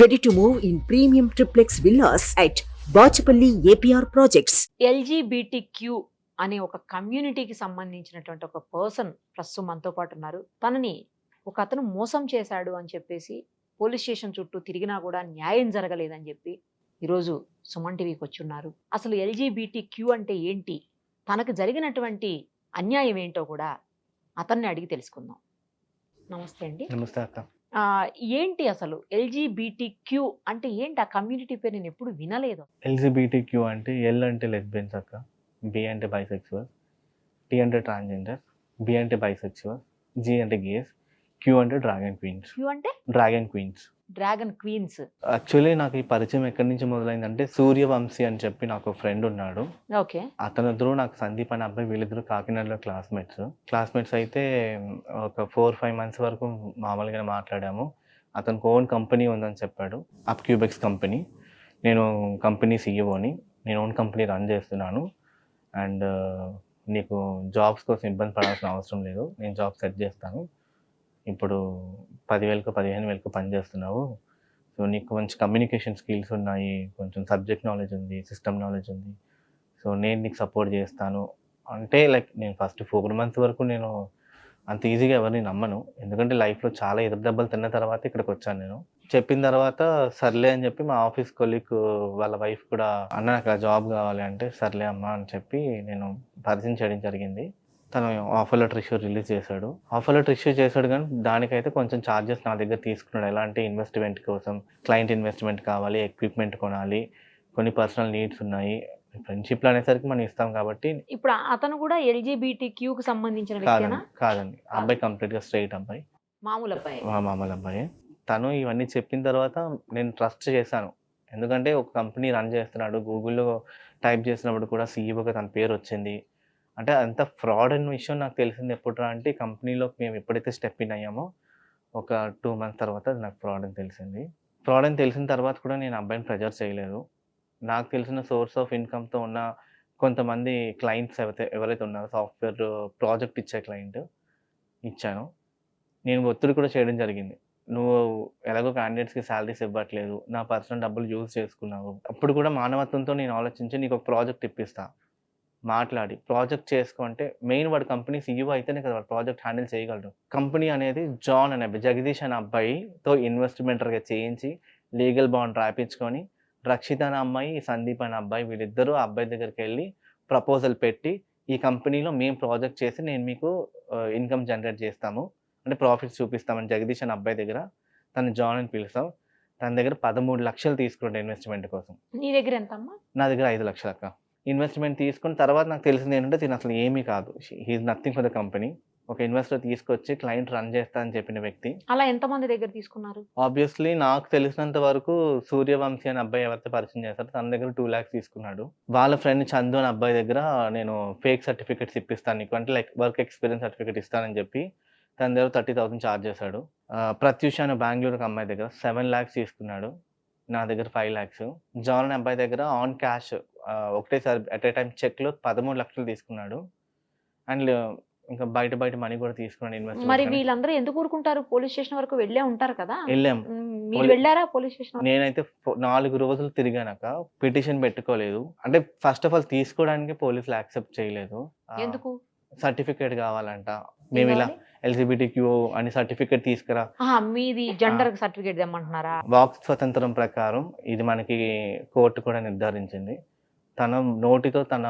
Ready to move in premium triplex villas at Bachapalli APR Projects. LGBT Q అనే ఒక కమ్యూనిటీకి సంబంధించినటువంటి ఒక పర్సన్ ప్రస్తుతం మనతో పాటు ఉన్నారు. తనని ఒక అతను మోసం చేశాడు అని చెప్పేసి పోలీస్ స్టేషన్ చుట్టూ తిరిగినా కూడా న్యాయం జరగలేదని చెప్పి ఈరోజు సుమన్ టీవీకి వచ్చి ఉన్నారు అసలు ఎల్జీబీటీ క్యూ అంటే ఏంటి? తనకు జరిగినటువంటి అన్యాయం ఏంటో కూడా అతన్ని అడిగి తెలుసుకుందాం. నమస్తే అండి. నమస్తే ఏంటి అసలు ఎల్జీబీటీ క్యూ అంటే ఏంటి ఆ కమ్యూనిటీ పేరు నేను ఎప్పుడు వినలేదు. ఎల్జిబిటీ క్యూ అంటే ఎల్ అంటే లెస్బియన్స్ అక్క బి అంటే బైసెక్చువల్ టీ అంటే ట్రాన్స్జెండర్ బి అంటే బైసెక్చువల్ జి అంటే గేస్ క్యూ అంటే డ్రాగన్ క్వీన్స్. క్యూ అంటే? Dragon queens. Dragon queens. Actually నాకు ఈ పరిచయం ఎక్కడి నుంచి మొదలైందంటే సూర్యవంశీ అని చెప్పి నాకు ఫ్రెండ్ ఉన్నాడు. ఓకే. అతను ఇద్దరు నాకు సందీప్ అనే అబ్బాయి వీళ్ళిద్దరు కాకినాడలో క్లాస్మేట్స్. క్లాస్మేట్స్ అయితే ఒక ఫోర్ ఫైవ్ మంత్స్ వరకు మామూలుగానే మాట్లాడాము. అతనికి ఓన్ కంపెనీ ఉందని చెప్పాడు. Up Qubex company. నేను కంపెనీ సీఈఓని. నేను ఓన్ కంపెనీ రన్ చేస్తున్నాను. అండ్ నీకు జాబ్స్ కోసం ఇబ్బంది పడాల్సిన అవసరం లేదు. నేను జాబ్ సెట్ చేస్తాను. ఇప్పుడు పదివేలకు పదిహేను వేలకు పనిచేస్తున్నావు సో నీకు మంచి కమ్యూనికేషన్ స్కిల్స్ ఉన్నాయి. కొంచెం సబ్జెక్ట్ నాలెడ్జ్ ఉంది సిస్టమ్ నాలెడ్జ్ ఉంది. సో నేను నీకు సపోర్ట్ చేస్తాను. అంటే లైక్ నేను ఫస్ట్ ఫోర్ మంత్స్ వరకు నేను అంత ఈజీగా ఎవరిని నమ్మను. ఎందుకంటే లైఫ్లో చాలా ఎదురు దెబ్బలు తిన్న తర్వాత ఇక్కడికి వచ్చాను నేను. చెప్పిన తర్వాత సర్లే అని చెప్పి మా ఆఫీస్ కొలీగ్ వాళ్ళ వైఫ్ కూడా అన్న నాకు జాబ్ కావాలి అంటే సర్లే అమ్మా అని చెప్పి నేను పరిచయం చేయడం జరిగింది. తను ఆఫర్ లెటర్ ఇష్యూ రిలీజ్ చేశాడు. ఆఫర్ లెటర్ ఇష్యూ చేశాడు కానీ దానికైతే కొంచెం ఛార్జెస్ నా దగ్గర తీసుకున్నాడు. ఎలా అంటే ఇన్వెస్ట్మెంట్ కోసం క్లయింట్ ఇన్వెస్ట్మెంట్ కావాలి ఎక్విప్మెంట్ కొనాలి కొన్ని పర్సనల్ నీడ్స్ ఉన్నాయి. ఫ్రెండ్షిప్లో అనేసరికి మనం ఇస్తాం కాబట్టి ఇప్పుడు అతను కూడా ఎల్జీబీటీ క్యూకి సంబంధించిన కాదండి కాదండి. అబ్బాయి కంప్లీట్గా స్ట్రైట్ అబ్బాయి. మామూలు అబ్బాయి. మా మామూలు అబ్బాయి. తను ఇవన్నీ చెప్పిన తర్వాత నేను ట్రస్ట్ చేశాను. ఎందుకంటే ఒక కంపెనీ రన్ చేస్తున్నాడు. గూగుల్లో టైప్ చేసినప్పుడు కూడా సీఈఓగా తన పేరు వచ్చింది. అంటే అంత ఫ్రాడ్ అనే విషయం నాకు తెలిసింది ఎప్పుడు అంటే కంపెనీలో మేము ఎప్పుడైతే స్టెప్ ఇన్ అయ్యామో ఒక టూ మంత్స్ తర్వాత అది నాకు ఫ్రాడ్ అని తెలిసింది. ఫ్రాడ్ అని తెలిసిన తర్వాత కూడా నేను అబ్బాయిని ప్రెజర్ చేయలేదు. నాకు తెలిసిన సోర్స్ ఆఫ్ ఇన్కమ్తో ఉన్న కొంతమంది క్లయింట్స్ ఎవరైతే ఎవరైతే ఉన్నారో సాఫ్ట్వేర్ ప్రాజెక్ట్ ఇచ్చే క్లయింట్ ఇచ్చాను. నేను ఒత్తిడి కూడా చేయడం జరిగింది. నువ్వు ఎలాగో క్యాండిడేట్స్కి శాలరీస్ ఇవ్వట్లేదు నా పర్సనల్ డబ్బులు యూజ్ చేసుకున్నావు. అప్పుడు కూడా మానవత్వంతో నేను ఆలోచించి నీకు ఒక ప్రాజెక్ట్ ఇప్పిస్తాను మాట్లాడి ప్రాజెక్ట్ చేసుకుంటే మెయిన్ వాడు కంపెనీ సీఈఓ అయితేనే కదా వాడు ప్రాజెక్ట్ హ్యాండిల్ చేయగలడు. కంపెనీ అనేది జాన్ అనే అబ్బాయి జగదీష్ అనే అబ్బాయితో ఇన్వెస్ట్మెంటర్గా చేయించి లీగల్ బాండ్ రాయించుకొని రక్షిత అనే అమ్మాయి సందీప్ అనే అబ్బాయి వీళ్ళిద్దరూ ఆ అబ్బాయి దగ్గరికి వెళ్ళి ప్రపోజల్ పెట్టి ఈ కంపెనీలో మేము ప్రాజెక్ట్ చేసి నేను మీకు ఇన్కమ్ జనరేట్ చేస్తాము. అంటే ప్రాఫిట్స్ చూపిస్తామని జగదీష్ అనే అబ్బాయి దగ్గర తను జాన్ అని పిలుస్తాం. తన దగ్గర పదమూడు లక్షలు తీసుకుంటే ఇన్వెస్ట్మెంట్ కోసం. నీ దగ్గర ఎంత అమ్మా నా దగ్గర ఐదు లక్షలు అక్క ఇన్వెస్ట్మెంట్ తీసుకున్న తర్వాత నాకు తెలిసింది ఏంటంటే దీని అసలు ఏమీ కాదు. He is nothing for the company. ఒక ఇన్వెస్టర్ తీసుకొచ్చి క్లయింట్ రన్ చేస్తా అని చెప్పిన వ్యక్తి. అలా ఎంతమంది దగ్గర తీసుకున్నారు? ఆబ్వియస్లీ నాకు తెలిసినంత వరకు సూర్యవంశీ అనే అబ్బాయి ఎవరైతే పరిచయం చేస్తారో తన దగ్గర టూ ల్యాక్స్ తీసుకున్నాడు. వాళ్ళ ఫ్రెండ్ చందు అనే అబ్బాయి దగ్గర నేను ఫేక్ సర్టిఫికెట్స్ ఇప్పిస్తాను నీకు. అంటే లైక్ వర్క్ ఎక్స్పీరియన్స్ సర్టిఫికేట్ ఇస్తానని చెప్పి తన దగ్గర థర్టీ థౌసండ్ ఛార్జ్ చేశాడు. ప్రత్యూష అనే బెంగళూరు అమ్మాయి దగ్గర సెవెన్ ల్యాక్స్ తీసుకున్నాడు. నా దగ్గర ఫైవ్ ల్యాక్స్ జాన్ అనే అబ్బాయి దగ్గర ఆన్ క్యాష్ ఒకటేసారి అట్ ఏ టైం చెక్లో పదమూడు లక్షలు తీసుకున్నాడు. అండ్ ఇంకా బయట బయట మనీ కూడా తీసుకున్నాడు మరి ఇన్వెస్ట్ వీళ్ళందరూ ఎందుకు ఊరుకుంటారు? పోలీస్ స్టేషన్ వరకు వెళ్ళే ఉంటారు కదా? వెళ్ళాం. మీరు వెళ్ళారా పోలీస్ స్టేషన్ నేనైతే నాలుగు రోజులు తిరిగానక పిటిషన్ పెట్టుకోలేదు. అంటే ఫస్ట్ ఆఫ్ ఆల్ తీసుకోవడానికి పోలీసులు యాక్సెప్ట్ చేయలేదు. ఎందుకు? సర్టిఫికేట్ కావాలంట. మేము ఇలా ఎల్జిబిటీ క్యూ అని సర్టిఫికేట్ తీసుకురా. మీది జెండర్ సర్టిఫికేట్ తెమ్మంటున్నారా? వాక్ స్వతంత్రం ప్రకారం ఇది మనకి కోర్టు కూడా నిర్ధారించింది. తన నోటితో తన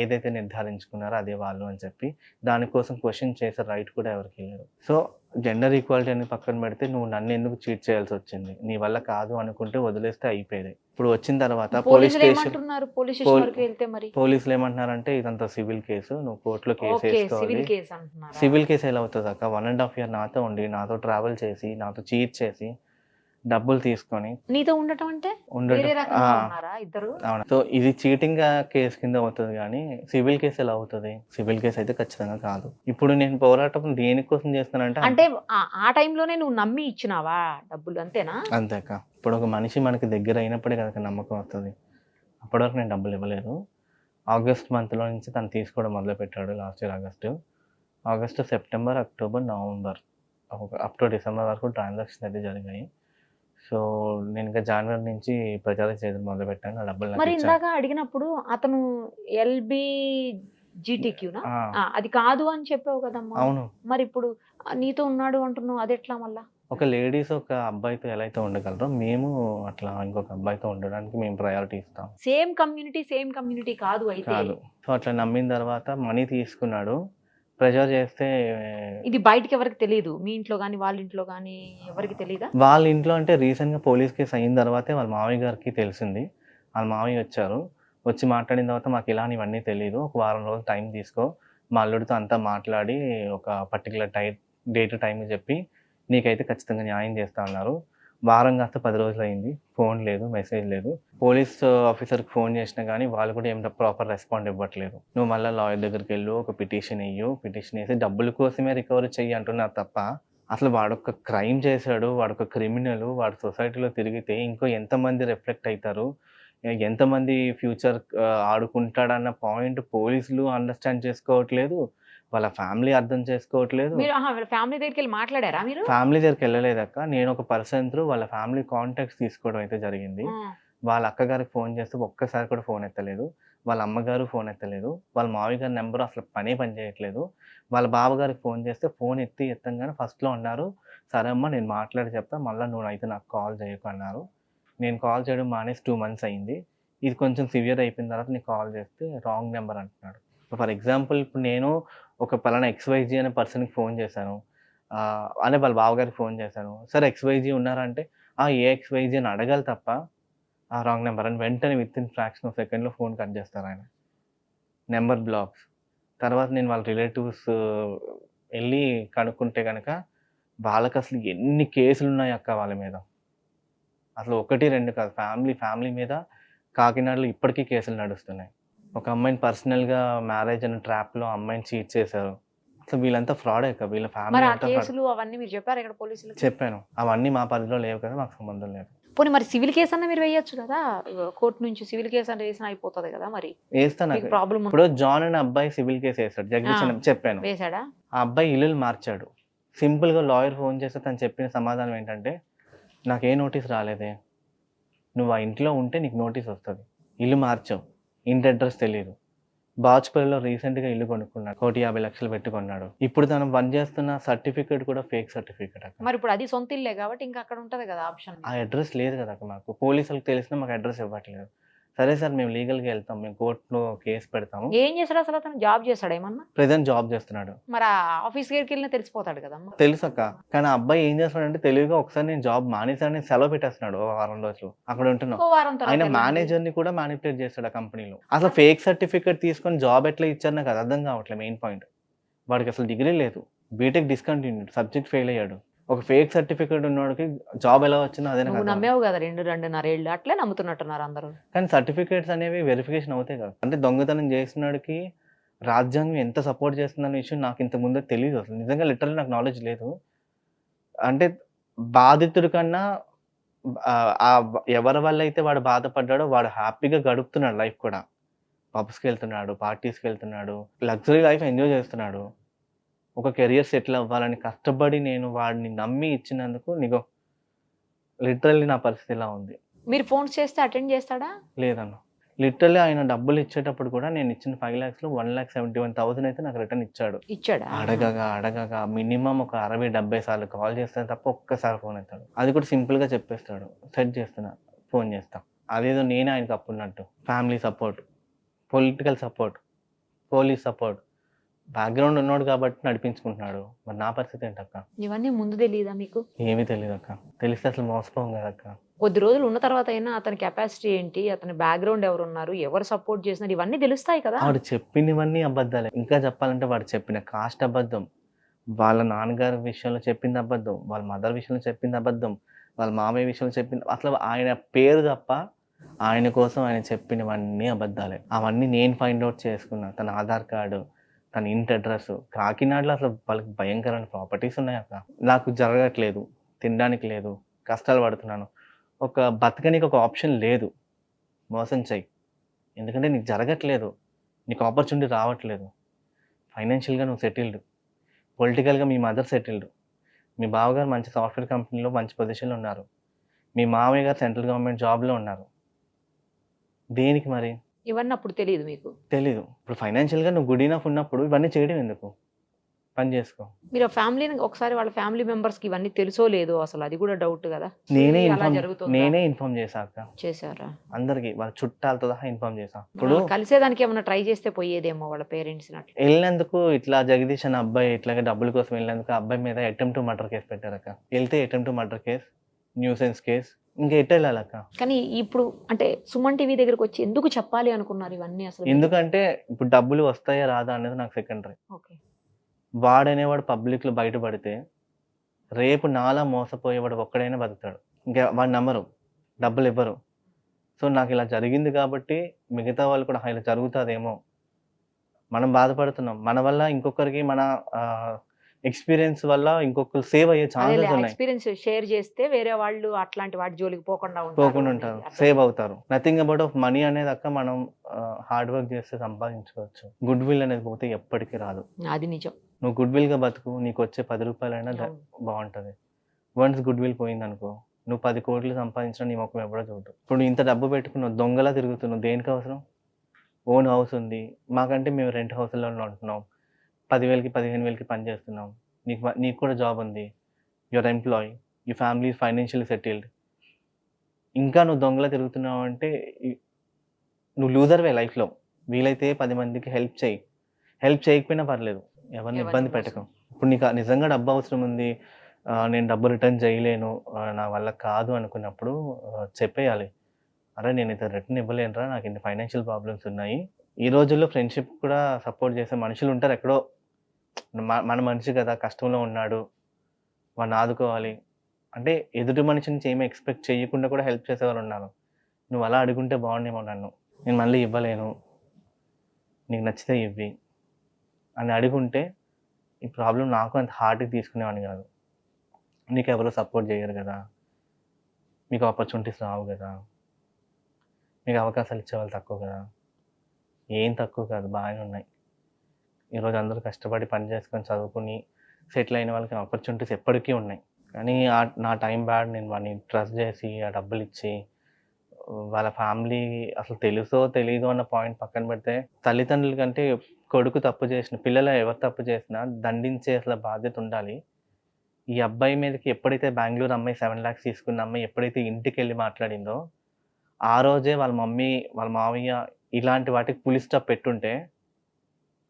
ఏదైతే నిర్ధారించుకున్నారో అదే వాళ్ళు అని చెప్పి దానికోసం క్వశ్చన్ చేసే రైట్ కూడా ఎవరికి లేదు. సో జెండర్ ఈక్వాలిటీ అని పక్కన పెడితే నువ్వు నన్ను ఎందుకు చీట్ చేయాల్సి వచ్చింది? నీ వల్ల కాదు అనుకుంటే వదిలేస్తే అయిపోయేది. ఇప్పుడు వచ్చిన తర్వాత పోలీస్ స్టేషన్ పోలీసులు ఏమంటున్నారంటే ఇదంతా సివిల్ కేసు నువ్వు కోర్టులో కేసు వేసుకోవాలి. సివిల్ కేసు అంటున్నారా? సివిల్ కేసు ఎలా అవుతుంది అక్క? వన్ అండ్ హాఫ్ ఇయర్ నాతో ఉండి నాతో ట్రావెల్ చేసి నాతో చీట్ చేసి డబ్బులు తీసుకొని నీతో ఉండటం అంటే ఇద్దరు? సో ఇది చీటింగ్ కేసు కింద అవుతుంది కానీ సివిల్ కేసు ఎలా అవుతుంది? సివిల్ కేసు అయితే ఖచ్చితంగా కాదు. ఇప్పుడు నేను పోరాటం దేనికోసం చేస్తానంటే అంటే ఆ- టైంలోనే నువ్వు నమ్మి ఇచ్చినావా డబ్బులు అంతేనా? అంతే అక్క. ఇప్పుడు ఒక మనిషి మనకి దగ్గర అయినప్పుడే కదా నమ్మకం వస్తుంది. అప్పటి వరకు నేను డబ్బులు ఇవ్వలేదు. ఆగస్ట్ మంత్లో నుంచి తను తీసుకోవడం మొదలు పెట్టాడు last year August. August September October November up to December వరకు ట్రాన్సాక్షన్ అయితే జరిగాయి. సో నేను ఇంకా జనవరి నుంచి ప్రచారం చేయడం మొదలు పెట్టాను నా డబ్బులు నాకు మరి ఇచ్చాను. ఇందాక అడిగినప్పుడు అతను ఎల్బి జీటీక్యూనా ఆ, అది కాదు అని చెప్పావు కదమ్మా. అవును. మరి ఇప్పుడు ఆ, నీతో ఉన్నాడు అంటున్నావు అది ఎట్లా మళ్ళా? ఒక లేడీస్ ఒక అబ్బాయితో ఎలా అయితే ఉండగలరో మేము అట్లా ఇంకొక అబ్బాయితో ఉండడానికి మేము ప్రయారిటీ ఇస్తాం. సేమ్ కమ్యూనిటీ సేమ్ కమ్యూనిటీ కాదు అయితే. కాదు. సో అట్లా నమ్మిన తర్వాత మనీ తీసుకున్నాడు. ప్రెజర్ చేస్తే ఇది బయటకి ఎవరికి తెలియదు మీ ఇంట్లో కానీ వాళ్ళ ఇంట్లో కానీ ఎవరికి తెలియదా వాళ్ళ ఇంట్లో అంటే రీసెంట్గా పోలీస్ కేసు అయిన తర్వాతే వాళ్ళ మామయ్య గారికి తెలిసింది. వాళ్ళ మామయ్య వచ్చారు. వచ్చి మాట్లాడిన తర్వాత మాకు ఇలా ఇవన్నీ తెలియదు ఒక వారం రోజులు టైం తీసుకో. మా అల్లుడితో అంతా మాట్లాడి ఒక పర్టికులర్ టై డేట్ టైం చెప్పి నీకైతే ఖచ్చితంగా న్యాయం చేస్తా అన్నారు. వారం కాస్త పది రోజులు అయింది ఫోన్ లేదు మెసేజ్ లేదు. పోలీస్ ఆఫీసర్కి ఫోన్ చేసినా కానీ వాళ్ళు కూడా ఏం ప్రాపర్ రెస్పాండ్ ఇవ్వట్లేదు. నువ్వు మళ్ళీ లాయర్ దగ్గరికి వెళ్ళు ఒక పిటిషన్ ఇయ్యు పిటిషన్ వేసి డబ్బుల కోసమే రికవరీ చెయ్యి అంటున్నారు తప్ప అసలు వాడొక క్రైమ్ చేశాడు వాడొక క్రిమినల్ వాడు సొసైటీలో తిరిగితే ఇంకో ఎంతమంది రిఫ్లెక్ట్ అవుతారు ఎంతమంది ఫ్యూచర్ ఆడుకుంటాడన్న పాయింట్ పోలీసులు అండర్స్టాండ్ చేసుకోవట్లేదు. వాళ్ళ ఫ్యామిలీ అర్థం చేసుకోవట్లేదు. మీరు ఫ్యామిలీ దగ్గరికి వెళ్ళి మాట్లాడారా మీరు? ఫ్యామిలీ దగ్గరికి వెళ్ళలేదక్క నేను ఒక పర్సన్ త్రూ వాళ్ళ ఫ్యామిలీ కాంటాక్ట్స్ తీసుకోవడం అయితే జరిగింది. వాళ్ళ అక్కగారికి ఫోన్ చేస్తే ఒక్కసారి కూడా ఫోన్ ఎత్తలేదు. వాళ్ళ అమ్మగారు ఫోన్ ఎత్తలేదు. వాళ్ళ మామయ్య గారి నెంబర్ అసలు పనే పని చేయట్లేదు. వాళ్ళ బావగారికి ఫోన్ చేస్తే ఫోన్ ఎత్తి ఎత్తంగానే ఫస్ట్లో అన్నారు. సరే అమ్మ నేను మాట్లాడి చెప్తా. మళ్ళీ నువ్వు అయితే నాకు కాల్ చేయకు అన్నారు. నేను కాల్ చేయడం మానేసి టూ మంత్స్ అయింది. ఇది కొంచెం సివియర్ అయిపోయిన తర్వాత నీకు కాల్ చేస్తే రాంగ్ నెంబర్ అంటున్నాడు. ఫర్ ఎగ్జాంపుల్ ఇప్పుడు నేను ఒక పలానా ఎక్స్వైజీ అనే పర్సన్కి ఫోన్ చేశాను. అనే వాళ్ళ బావగారికి ఫోన్ చేశాను. సరే ఎక్స్వైజీ ఉన్నారంటే ఆ ఏ ఎక్స్వైజీ అని అడగాలి తప్ప ఆ రాంగ్ నెంబర్ అని వెంటనే విత్ ఇన్ ఫ్రాక్షన్ ఆఫ్ సెకండ్లో ఫోన్ కట్ చేస్తారు ఆయన. నెంబర్ బ్లాక్స్ తర్వాత నేను వాళ్ళ రిలేటివ్స్ వెళ్ళి కనుక్కుంటే కనుక వాళ్ళకి అసలు ఎన్ని కేసులు ఉన్నాయి అక్క వాళ్ళ మీద? అసలు ఒకటి రెండు కాదు. ఫ్యామిలీ ఫ్యామిలీ మీద కాకినాడలో ఇప్పటికీ కేసులు నడుస్తున్నాయి. ఒక అమ్మాయిని పర్సనల్గా మ్యారేజ్ అనే ట్రాప్లో అమ్మాయిని చీట్ చేశారు. అసలు వీళ్ళంతా ఫ్రాడ్ అక్క. వీళ్ళ మరి ఫ్యామిలీ ఆ. కేసులు అవన్నీ మీరు చెప్పారు ఇక్కడ పోలీసులు చెప్పాను. అవన్నీ మా పరిధిలో లేవు కదా మాకు సంబంధం లేదు. పోనీ మరి సివిల్ కేసు అన్న మీరు వేయొచ్చు కదా? కోర్టు నుంచి సివిల్ కేసు అంటే వేసిన అయిపోతుంది కదా మరి? వేస్తాను మీకు అక్క. ప్రాబ్లం ఇప్పుడు జాన్ అనే అబ్బాయి సివిల్ కేసు వేస్తాడు జగదీశ్ ఆ. అని చెప్పాను. వేసాడా ఆ అబ్బాయి ఇల్లులు మార్చాడు. సింపుల్గా లాయర్ ఫోన్ చేస్తే తను చెప్పిన సమాధానం ఏంటంటే నాకు ఏ నోటీస్ రాలేదే. నువ్వు ఆ ఇంట్లో ఉంటే నీకు నోటీస్ వస్తుంది. ఇల్లు మార్చావు ఇంటి అడ్రస్ తెలియదు బాజ్పల్లిలో రీసెంట్గా ఇల్లు కొనుక్కున్నాడు. కోటి యాభై లక్షలు పెట్టుకున్నాడు ఇప్పుడు తను పని చేస్తున్న సర్టిఫికేట్ కూడా ఫేక్ సర్టిఫికేట్ అక్కడ మరి ఇప్పుడు అది సొంత ఇల్లే కాబట్టి ఇంకా అక్కడ ఉంటది కదా ఆప్షన్ ఆ అడ్రస్ లేదు కదా మాకు. పోలీసులకు తెలిసినా మాకు అడ్రస్ ఇవ్వట్లేదు. సరే సార్ మేము లీగల్గా వెళ్తాం. మేము కోర్టులో కేసు పెడతాము. ఏం చేస్తాడు అసలు అతను? జాబ్ చేస్తాడు ఏమన్నా? ప్రజెంట్ జాబ్ చేస్తున్నాడు. మరి ఆఫీస్ దగ్గరికి వెళ్ళినా తెలిసిపోతాడు కదమ్మా తెలుసు అక్క. కానీ ఆ అబ్బాయి ఏం చేస్తున్నాడంటే తెలివిగా ఒకసారి నేను జాబ్ మానేసానని సెలవు పెట్టేస్తున్నాడు ఓ వారం రోజులు. అక్కడ ఉంటున్నాం. వారం ఆయన. మేనేజర్ని కూడా మ్యానిపులేట్ చేస్తాడు ఆ కంపెనీలో. అసలు ఫేక్ సర్టిఫికేట్ తీసుకొని జాబ్ ఎట్లా ఇచ్చారు నాకు అది అర్థం కావట్లేదు మెయిన్ పాయింట్. వాడికి అసలు డిగ్రీ లేదు. BTech discontinued. సబ్జెక్ట్ ఫెయిల్ అయ్యాడు. ఒక ఫేక్ సర్టిఫికేట్ ఉన్నవాడికి జాబ్ ఎలా వచ్చిందో అదే నువ్వు నమ్మేవు కదా రెండు రెండున్నర ఏళ్ళు అట్లే నమ్ముతున్నట్టున్నారు అందరూ. కానీ సర్టిఫికేట్స్ అనేవి వెరిఫికేషన్ అవుతాయి కదా. అంటే దొంగతనం చేసినాడికి రాజ్యాంగం ఎంత సపోర్ట్ చేస్తుందన్న విషయం నాకు ఇంత ముందే తెలియదు అసలు. నిజంగా లిటరల్ నాకు నాలెడ్జ్ లేదు. అంటే బాధితుడి కన్నా ఎవరి వల్ల అయితే వాడు బాధపడ్డాడో వాడు హ్యాపీగా గడుపుతున్నాడు లైఫ్ కూడా. పబ్స్కి వెళ్తున్నాడు పార్టీస్కి వెళ్తున్నాడు లగ్జరీ లైఫ్ ఎంజాయ్ చేస్తున్నాడు. ఒక కెరియర్ సెటిల్ అవ్వాలని కష్టపడి నేను వాడిని నమ్మి ఇచ్చినందుకు నీకు లిటరల్లీ నా పరిస్థితి ఇలా ఉంది. మీరు ఫోన్స్ చేస్తే అటెండ్ చేస్తాడా? లేదన్న. లిటరల్లీ ఆయన డబ్బులు ఇచ్చేటప్పుడు కూడా నేను ఇచ్చిన five ల్యాక్స్లో one lakh seventy one thousand అయితే నాకు రిటర్న్ ఇచ్చాడు. ఇచ్చాడా? అడగగా అడగగా మినిమం ఒక అరవై డెబ్బై సార్లు కాల్ చేస్తాను తప్ప ఒక్కసారి ఫోన్ ఎత్తాడు. అది కూడా సింపుల్గా చెప్పేస్తాడు. సెట్ చేస్తున్నా ఫోన్ చేస్తా. అదేదో నేనే ఆయనకు అప్పున్నట్టు. Family support political support police support background ఉన్నాడు కాబట్టి నడిపించుకుంటున్నాడు. మరి నా పరిస్థితి ఏంటక్క? ఇవన్నీ ముందు తెలియదా మీకు? ఏమీ తెలియదు అక్క తెలిస్తే అసలు మోసపోం కదక్క. కొద్ది రోజులు ఉన్న తర్వాత అయినా అతని కెపాసిటీ ఏంటి? అతని బ్యాక్గ్రౌండ్ ఎవరు ఉన్నారు ఎవరు సపోర్ట్ చేస్తున్నారు? ఇవన్నీ తెలుస్తాయి కదా. వాడు చెప్పినవన్నీ అబద్ధాలే. ఇంకా చెప్పాలంటే వాడు చెప్పిన కాస్ట్ అబద్ధం. వాళ్ళ నాన్నగారి విషయంలో చెప్పింది అబద్ధం. వాళ్ళ మదర్ విషయంలో చెప్పింది అబద్ధం. వాళ్ళ మామయ్య విషయంలో చెప్పింది అసలు ఆయన పేరు తప్ప ఆయన కోసం ఆయన చెప్పినవన్నీ అబద్ధాలే. అవన్నీ నేను ఫైండ్ అవుట్ చేసుకున్నా. తన ఆధార్ కార్డు తన ఇంటి అడ్రస్. కాకినాడలో అసలు వాళ్ళకి భయంకరమైన ప్రాపర్టీస్ ఉన్నాయి అక్క. నాకు జరగట్లేదు తినడానికి లేదు కష్టాలు పడుతున్నాను. ఒక బతకనికి ఒక ఆప్షన్ లేదు. మోసం చెయ్యి. ఎందుకంటే నీకు జరగట్లేదు నీకు ఆపర్చునిటీ రావట్లేదు. ఫైనాన్షియల్గా నువ్వు సెటిల్డ్ పొలిటికల్గా మీ మదర్ సెటిల్డ్ మీ బావగారు మంచి సాఫ్ట్వేర్ కంపెనీలో మంచి పొజిషన్లో ఉన్నారు. మీ మామయ్య గారు సెంట్రల్ గవర్నమెంట్ జాబ్లో ఉన్నారు. దేనికి మరి? ఇవన్నీ అప్పుడు తెలియదు మీకు? తెలీదు. ఇప్పుడు ఫైనాన్షియల్గా నువ్వు గుడ్ ఇనఫ్ ఉన్నప్పుడు ఇవన్నీ చేయడం ఎందుకు? పని చేసుకో. మీరు ఆ ఫ్యామిలీని ఒకసారి వాళ్ళ ఫ్యామిలీ మెంబర్స్కి ఇవన్నీ తెలుసో లేదో అసలు? అది కూడా డౌట్ కదా? నేనే అలా ఇన్ఫార్మ్ జరుగుతుందా? నేనే ఇన్ఫార్మ్ చేశాక చేశారా? అందరికి వాళ్ళ చుట్టాలతో సహా ఇన్ఫార్మ్ చేశా. ఇప్పుడు కలిసేదానికి ఏమైనా ట్రై చేస్తే పోయేదేమో వాళ్ళ పేరెంట్స్ అట్లా. వెళ్ళినందుకు ఇట్లా జగదీష్ అనే అబ్బాయి ఇట్లాగే డబ్బుల కోసం వెళ్ళినందుకు ఆ అబ్బాయి మీద అటెంప్ట్ టు మర్డర్ కేసు పెట్టారక్క వెళ్తే attempt to murder case nuisance case ఇంకా ఎట్ట వెళ్ళాలక్క? కానీ ఇప్పుడు అంటే సుమన్ టీవీ దగ్గరకు వచ్చి ఎందుకు చెప్పాలి అనుకున్నారు ఇవన్నీ అసలు? ఎందుకంటే ఇప్పుడు డబ్బులు వస్తాయా రాదా అనేది నాకు సెకండరీ. ఓకే. వాడనేవాడు పబ్లిక్లో బయటపడితే రేపు నాలా మోసపోయేవాడు ఒక్కడైనా బతుకుతాడు. ఇంకా వాడు నమ్మరు డబ్బులు ఇవ్వరు. సో నాకు ఇలా జరిగింది కాబట్టి మిగతా వాళ్ళు కూడా "హా, ఇలా జరుగుతుందేమో. మనం బాధపడుతున్నాం. మన వల్ల ఇంకొకరికి మన ఎక్స్పీరియన్స్ వల్ల ఇంకొకరు సేవ్ అయ్యే ఛాన్సెస్ ఉన్నాయి. ఎక్స్పీరియన్స్ షేర్ చేస్తే వేరే వాళ్ళు అట్లాంటి వాటి జోలికి పోకుండా పోకుండా ఉంటారు. సేవ్ అవుతారు. నథింగ్ అబౌట్ ఆఫ్ మనీ అనేది అక్క మనం హార్డ్ వర్క్ చేస్తే సంపాదించుకోవచ్చు. గుడ్ విల్ అనేది పోతే ఎప్పటికీ రాదు. అది నిజం. నువ్వు గుడ్ విల్గా బతుకు నీకు వచ్చే పది రూపాయలైనా. బాగుంటుంది వన్స్ గుడ్ విల్ పోయింది అనుకో నువ్వు పది కోట్లు సంపాదించిన నీ ముఖం ఎవడో చూడు ఇప్పుడు ఇంత డబ్బు పెట్టుకున్నావు దొంగలా తిరుగుతున్నావు దేనికి అవసరం? ఓన్ హౌస్ ఉంది. మాకంటే మేము రెంట్ హౌస్లో ఉంటున్నాం. పదివేలకి పదిహేను వేలకి పని చేస్తున్నాం నీకు నీకు కూడా జాబ్ ఉంది. Your employee family financial settled ఇంకా నువ్వు దొంగలా తిరుగుతున్నావు అంటే నువ్వు లూజర్వే లైఫ్లో వీలైతే పది మందికి హెల్ప్ చేయి. హెల్ప్ చేయకపోయినా పర్లేదు. ఎవరిని ఇబ్బంది. పెట్టకు. ఇప్పుడు నీకు నిజంగా డబ్బు అవసరం ఉంది. నేను డబ్బు రిటర్న్ చేయలేను. నా వల్ల కాదు అనుకున్నప్పుడు చెప్పేయాలి. అరే నేను ఇది రిటర్న్ ఇవ్వలేనురా. నాకు ఇన్ని ఫైనాన్షియల్ ప్రాబ్లమ్స్ ఉన్నాయి. ఈ రోజుల్లో ఫ్రెండ్షిప్ కూడా సపోర్ట్ చేసే మనుషులు ఉంటారు ఎక్కడో. మన మనిషి కదా కష్టంలో ఉన్నాడు వాడిని ఆదుకోవాలి. అంటే ఎదుటి మనిషి నుంచి ఏమీ ఎక్స్పెక్ట్ చేయకుండా కూడా హెల్ప్ చేసేవారు ఉన్నారు. నువ్వు అలా అడుగుంటే బాగుండేమో నన్ను. నేను మళ్ళీ ఇవ్వలేను. నీకు నచ్చితే ఇవ్వి అని అడుగుంటే ఈ ప్రాబ్లం నాకు అంత హార్ట్కి తీసుకునేవాడిని కాదు. నీకు ఎవరు సపోర్ట్ చేయరు కదా. మీకు ఆపర్చునిటీస్ రావు కదా. మీకు అవకాశాలు ఇచ్చేవాళ్ళు తక్కువ కదా. ఏం తక్కువ కాదు బాగానే ఉన్నాయి. ఈరోజు అందరూ కష్టపడి పని చేసుకొని చదువుకుని సెటిల్ అయిన వాళ్ళకి ఆపర్చునిటీస్ ఎప్పటికీ ఉన్నాయి. కానీ ఆ- నా టైం బ్యాడ్ నేను వాడిని ట్రస్ట్ చేసి ఆ డబ్బులు ఇచ్చి వాళ్ళ ఫ్యామిలీ అసలు తెలుసో తెలీదో అన్న పాయింట్ పక్కన పెడితే తల్లిదండ్రుల కంటే కొడుకు తప్పు చేసిన పిల్లలు ఎవరు తప్పు చేసినా దండించే అసలు బాధ్యత ఉండాలి. ఈ అబ్బాయి మీదకి ఎప్పుడైతే బెంగళూరు అమ్మాయి సెవెన్ ల్యాక్స్ తీసుకున్న అమ్మాయి ఎప్పుడైతే ఇంటికి వెళ్ళి మాట్లాడిందో ఆ రోజే వాళ్ళ మమ్మీ వాళ్ళ మామయ్య ఇలాంటి వాటికి పులి స్టాప్ పెట్టుంటే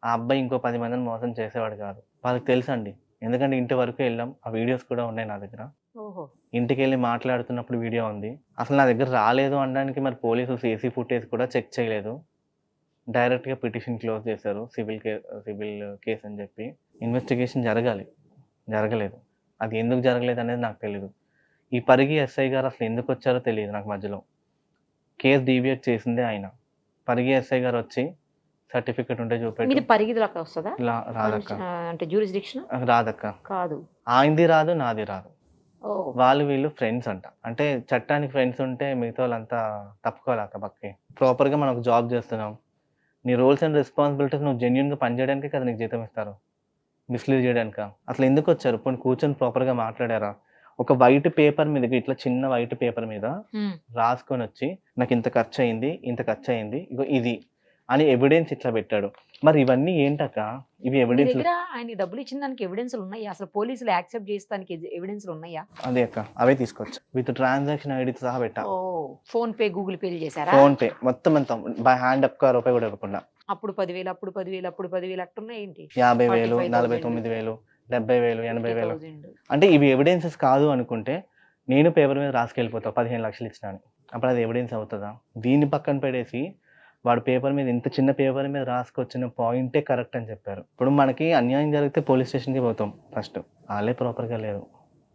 ఆ అబ్బాయి ఇంకో పది మందిని మోసం చేసేవాడు కాదు. వాళ్ళకి తెలుసండి. ఎందుకంటే ఇంటి వరకు వెళ్ళాం. ఆ వీడియోస్ కూడా ఉన్నాయి నా దగ్గర. ఇంటికి వెళ్ళి మాట్లాడుతున్నప్పుడు వీడియో ఉంది. అసలు నా దగ్గర రాలేదు అనడానికి మరి పోలీసులు సీసీ ఫుటేజ్ కూడా చెక్ చేయలేదు. డైరెక్ట్గా పిటిషన్ క్లోజ్ చేశారు. సివిల్ కే సివిల్ కేసు అని చెప్పి. ఇన్వెస్టిగేషన్ జరగాలి. జరగలేదు. అది ఎందుకు జరగలేదు అనేది నాకు తెలియదు ఈ పరిగి ఎస్ఐ గారు అసలు ఎందుకు వచ్చారో తెలియదు నాకు మధ్యలో. కేసు డీవియేట్ చేసిందే ఆయన. పరిగి ఎస్ఐ గారు వచ్చి సర్టిఫికెట్ ఉంటే మీది చూపెట్టి పరిగిదిలోకి వస్తుందా రాదక్క. అంటే జ్యూరిస్డిక్షన్ రాదక్క. కాదు. ఆయనది రాదు నాది రాదు. ఓ. వాళ్ళు వీళ్ళు ఫ్రెండ్స్ అంట. అంటే చట్టానికి ఫ్రెండ్స్ ఉంటే మిగతా వాళ్ళంతా తప్పుకోవాలి అక్క పక్కకి ప్రాపర్గా మనం ఒక జాబ్ చేస్తున్నాం. నీ రోల్స్ అండ్ రెస్పాన్సిబిలిటీస్ నువ్వు జెన్యున్గా పనిచేయడానికి కదా నీకు జీతం ఇస్తారు. మిస్లీడ్ చేయడానిక? అసలు ఎందుకు వచ్చారు? పోనీ కూర్చొని ప్రాపర్గా మాట్లాడారా? ఒక వైట్ పేపర్ మీద ఇట్లా చిన్న వైట్ పేపర్ మీద. రాసుకొని వచ్చి నాకు ఇంత ఖర్చు అయింది ఇంత ఖర్చు అయింది ఇగో ఇది. అని ఎవిడెన్స్ ఇట్లా పెట్టాడు. మరి ఇవన్నీ ఏంటక్క? ఇవి ఎవిడెన్స్ దగ్గర ఆయన డబ్బులు ఇచ్చిన దానికి ఎవిడెన్స్ ఉన్నాయా? అసలు పోలీసులు యాక్సెప్ట్ చేస్తానికి ఎవిడెన్స్ ఉన్నాయా? అదే అక్క అవే తీసుకోవచ్చు. విత్ ట్రాన్సాక్షన్ ఐడితో సహా పెట్టా. ఫోన్ పే గూగుల్ పే చేశారా? ఫోన్ పే మొత్తం అంతా బై హ్యాండ్ ఒక్క రూపాయి కూడా ఇవ్వకుండా. అప్పుడు పదివేలు అప్పుడు పదివేలు అప్పుడు పదివేలు అట్టున్నాయి ఏంటి? యాభై వేలు 45,000 నలభై తొమ్మిది వేలు డెబ్బై వేలు ఎనభై వేలు. 50,000. అంటే ఇవి ఎవిడెన్సెస్ కాదు అనుకుంటే నేను పేపర్ మీద రాసుకెళ్ళిపోతా పదిహేను లక్షలు ఇచ్చినాను అప్పుడు అది ఎవిడెన్స్ అవుతుందా? దీన్ని పక్కన పెడేసి వాడు పేపర్ మీద ఇంత చిన్న పేపర్ మీద రాసుకొచ్చిన పాయింటే కరెక్ట్ అని చెప్పారు. ఇప్పుడు మనకి అన్యాయం జరిగితే పోలీస్ స్టేషన్కి పోతాం ఫస్ట్. వాళ్ళే ప్రాపర్గా లేరు.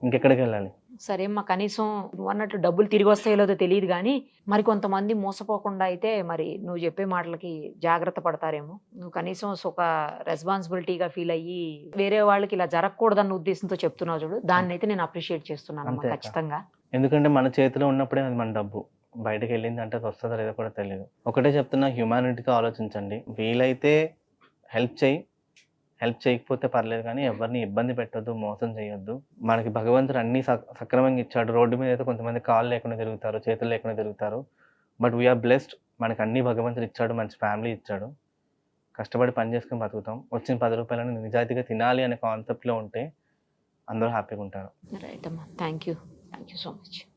ఇంకెక్కడికి వెళ్ళాలి? సరే అమ్మా కనీసం నువ్వు అన్నట్టు డబ్బులు తిరిగి వస్తాయో లేదో తెలియదు కానీ మరి కొంతమంది మోసపోకుండా అయితే మరి నువ్వు చెప్పే మాటలకి జాగ్రత్త పడతారేమో. నువ్వు కనీసం ఒక రెస్పాన్సిబిలిటీగా ఫీల్ అయ్యి వేరే వాళ్ళకి ఇలా జరగకూడదన్న ఉద్దేశంతో చెప్తున్నావు చూడు దాన్ని అయితే నేను అప్రిషియేట్ చేస్తున్నాను. ఖచ్చితంగా. ఎందుకంటే మన చేతిలో ఉన్నప్పుడే అది మన డబ్బు. బయటకు వెళ్ళింది అంటే అది వస్తుందో లేదో కూడా తెలియదు ఒకటే చెప్తున్నా హ్యుమానిటీతో ఆలోచించండి. వీలైతే హెల్ప్ చేయి. హెల్ప్ చేయకపోతే పర్లేదు కానీ ఎవరిని ఇబ్బంది పెట్టొద్దు మోసం చేయొద్దు. మనకి భగవంతుడు అన్ని సక్- సక్రమంగా ఇచ్చాడు. రోడ్డు మీద అయితే కొంతమంది కాళ్ళు లేకుండా తిరుగుతారు చేతులు లేకుండా తిరుగుతారు. బట్ వీఆర్ బ్లెస్డ్ మనకి అన్ని భగవంతుడు ఇచ్చాడు మంచి ఫ్యామిలీ ఇచ్చాడు. కష్టపడి పని చేసుకొని బతుకుతాం. వచ్చిన పది రూపాయలను నిజాయితీగా తినాలి అనే కాన్సెప్ట్లో ఉంటే అందరూ హ్యాపీగా ఉంటారు. రైట్ అమ్మా. Thank you thank you so much